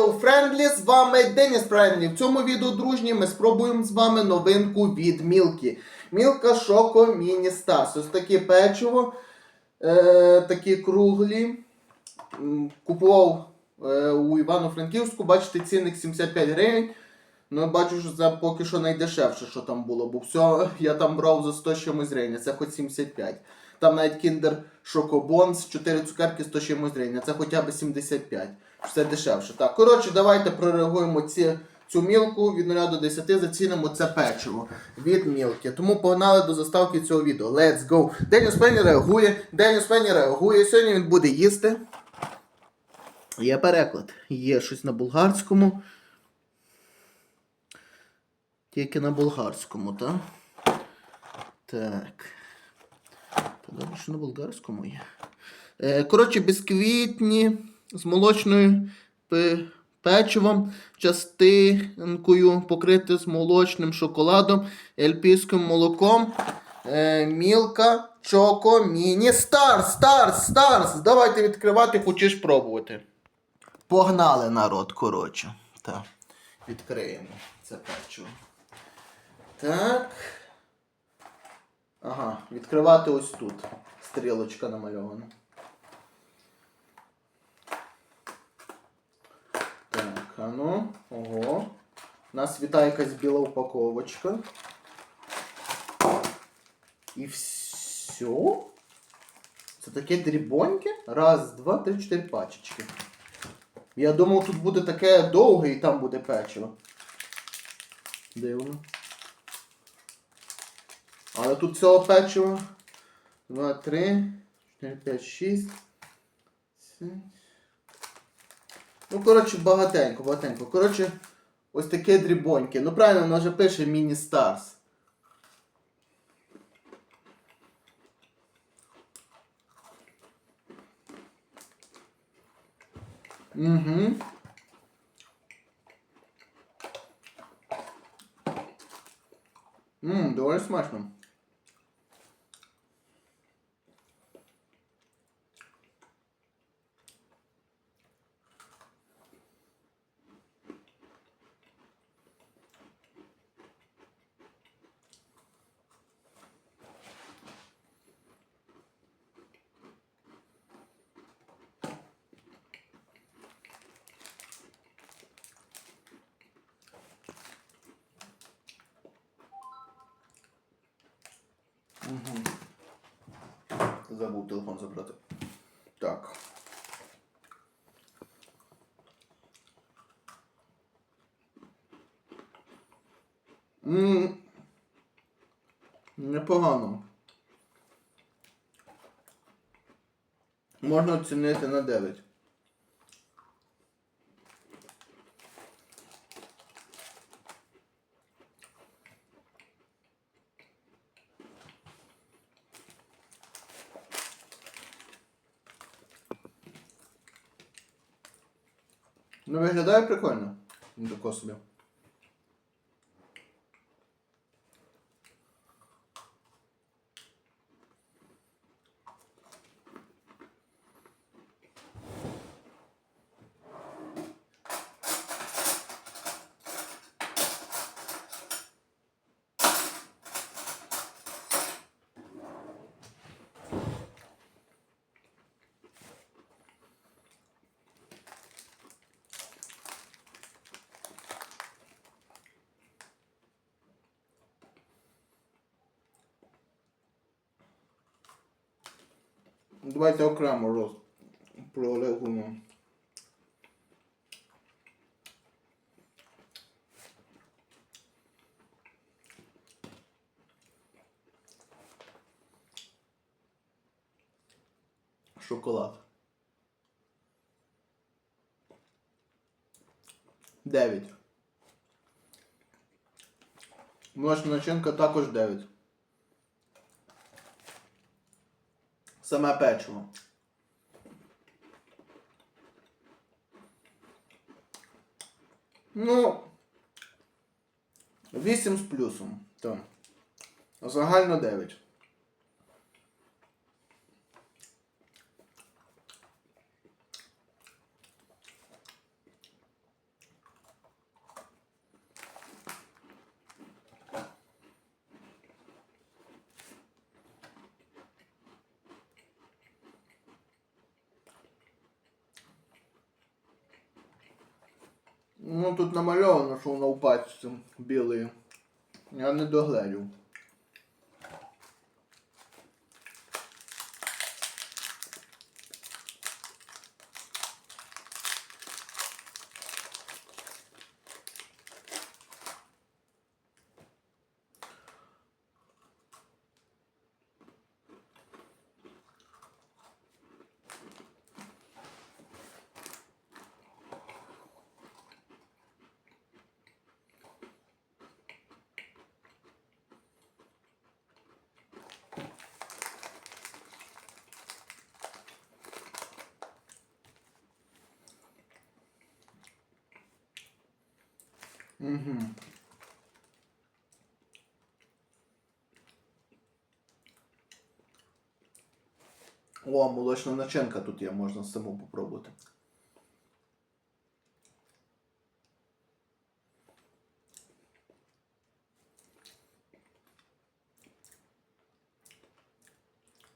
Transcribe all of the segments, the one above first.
Hello, Friendly, з вами Деніс Правильний. В цьому відео, дружні, ми спробуємо з вами новинку від Мілкі. Мілка Шоко Міні Старс. Ось таке печиво, е, такі круглі. Купував е, у Івано-Франківську, бачите, цінник 75 гривень. Ну, бачу, що це поки що найдешевше, що там було, бо все, я там брав за 100 з чимось гривень, це хоч 75. Там навіть Kinder Шокобонс, 4 цукерки 100 з чимось гривень, це хоча б 75. Все дешевше. Так, коротше, давайте прореагуємо ці, цю мілку від 0 до 10, зацінимо це печиво від мілки. Тому погнали до заставки цього відео. Let's go! Деніс Пенні реагує, Деніс Пенні реагує. Сьогодні він буде їсти. Є переклад. Є щось на болгарському. Тільки на болгарському, так? Так. Подобно, що на болгарському є. Е, коротше, бісквітні з молочною печивом, частинкою покрити з молочним шоколадом, ельпійським молоком. Е, мілка, чоко, міні. Старс, старс, старс! Давайте відкривати, хочеш пробувати. Погнали народ, коротше. Так. Відкриємо це печиво. Так. Ага, відкривати ось тут. Стрілочка намальована. Так, а ну, ого. Нас вітає якась біла упаковочка. І все. Це таке дрібоньке? Раз, два, три, чотири пачечки. Я думав, тут буде таке довге і там буде печиво. Дивно. Але тут цього печива. 2, 3, 4, 5, 6. 7. Ну, коротше, багатенько, багатенько. Коротше, ось таке дрібоньке. Ну правильно, воно вже пише Міні Старс. Угу. Ммм, доволі смачно. Забув телефон забрати. Так. Ммм. Непогано. Можна оцінити на 9. Na verdade, é Não Nunca consumiu. Давайте окремо роз пролегуємо. Шоколад. Дев'ять. Молочна начинка також 9. Саме печиво. Ну. 8 з плюсом. То. Загально 9. Ну тут намальовано, що воно білий. Я не догледів. Угу. О, молочна начинка тут є, можна саму попробувати.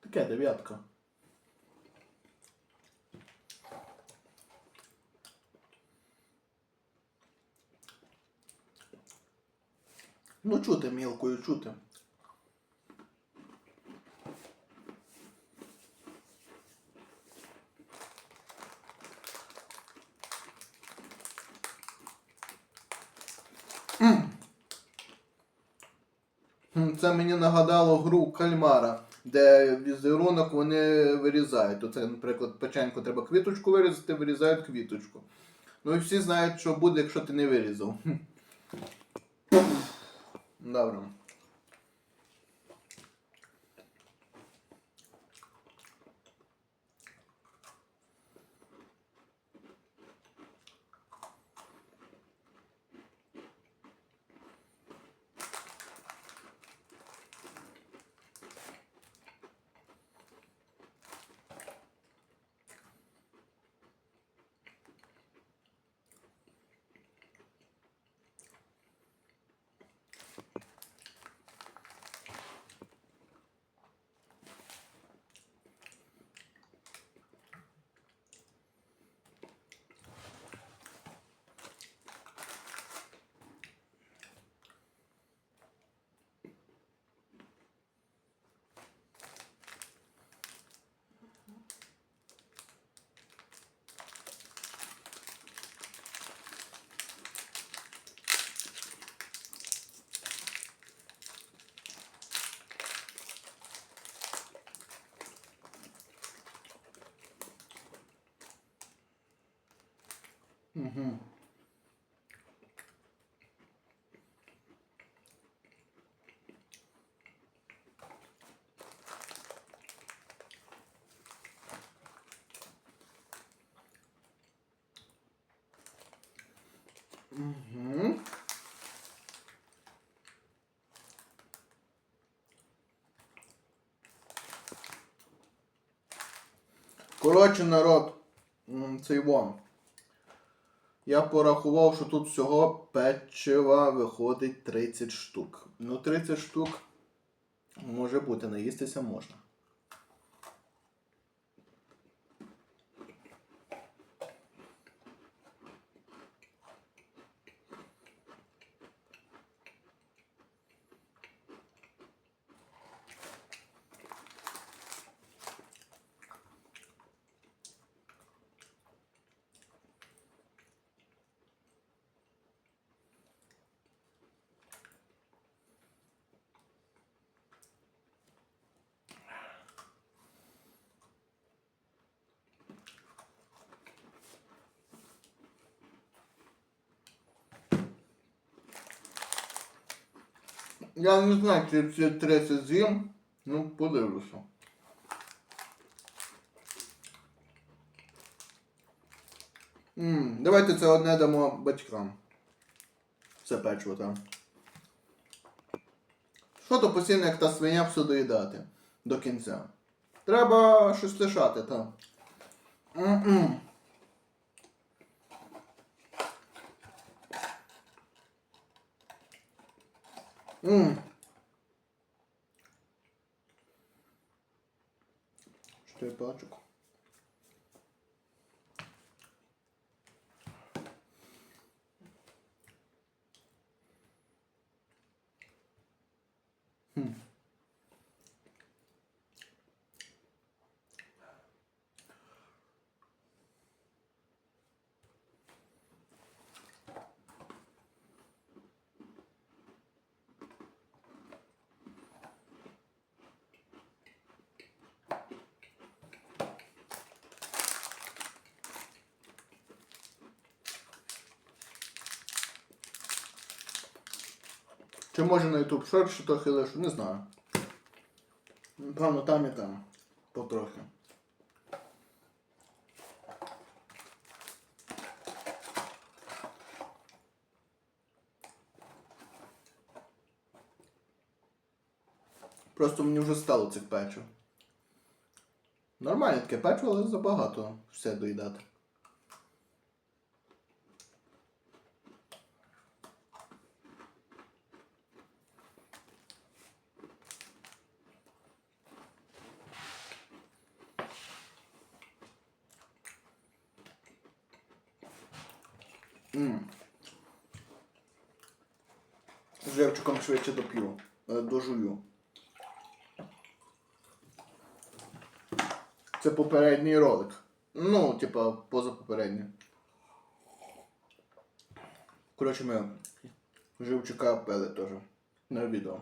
Таке дев'ятка. Ну, чути мілкою, чути. Це мені нагадало гру кальмара, де візерунок вони вирізають. Оце, наприклад, печеньку треба квіточку вирізати, вирізають квіточку. Ну і всі знають, що буде, якщо ти не вирізав. Хм. Добре. Угу. Угу. Коротше, народ, цей вон. Я порахував, що тут всього печива виходить 30 штук. Ну, 30 штук може бути, наїстися можна. Я не знаю, чи ці 30 з'їм. Ну, подивлюся. М, давайте це одне дамо батькам. Це печиво там. Що то постійно, як та свиня все доїдати до кінця. Треба щось лишати там. М-м. М. Чотири пачок. Чи може на YouTube Short, що трохи лишу, не знаю. Напевно, там і там. Потрохи. Просто мені вже стало цих печив. Нормальне таке печиво, але забагато все доїдати. М. З Живчиком швидше доп'ю. Е, Дожую. Це попередній ролик. Ну, типа, позапопередній. Коротше, ми живчика пели теж. На відео.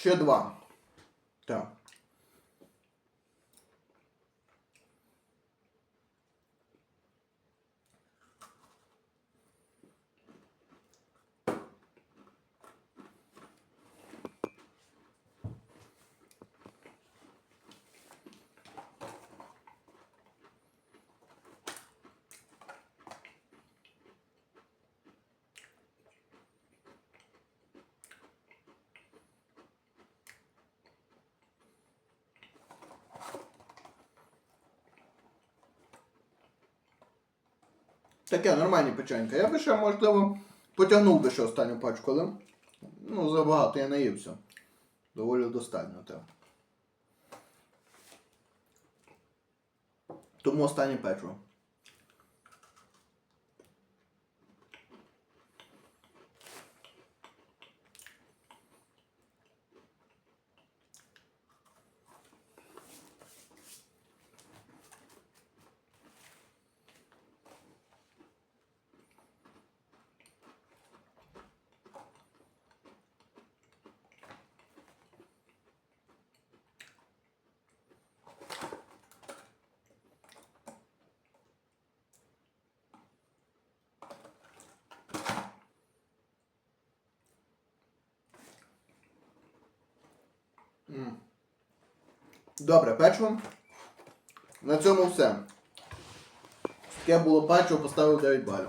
Ще два. Так. Таке нормальні печенька. Я би ще, можливо, потягнув би ще останню пачку, але ну, забагато я наївся. Доволі достатньо Те. Тому останнє печиво. Добре, печиво. На цьому все. Таке було печиво, поставив 9 балів.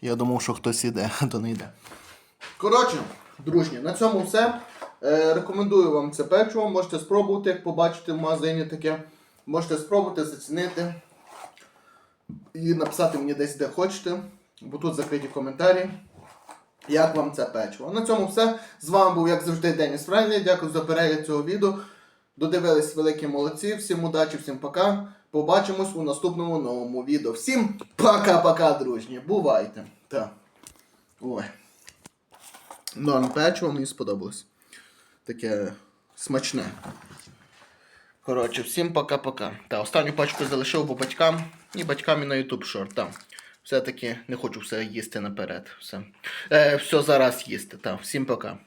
Я думав, що хтось іде, а то не йде. Коротше, дружні, на цьому все. Е, рекомендую вам це печиво. Можете спробувати, як побачите в магазині таке. Можете спробувати, зацінити і написати мені десь, де хочете, бо тут закриті коментарі. Як вам це печиво? На цьому все. З вами був, як завжди, Деніс Френлі. Дякую за перегляд цього відео. Додивились великі молодці. Всім удачі, всім пока. Побачимось у наступному новому відео. Всім пока-пока, дружні. Бувайте. Так. Ой. Норм печиво мені сподобалось. Таке смачне. Коротше, всім пока-пока. Та, останню пачку залишив бо батькам і батькам і на YouTube Short. Та. Все-таки не хочу все їсти наперед. Все, е, все зараз їсти. Та. Всім пока.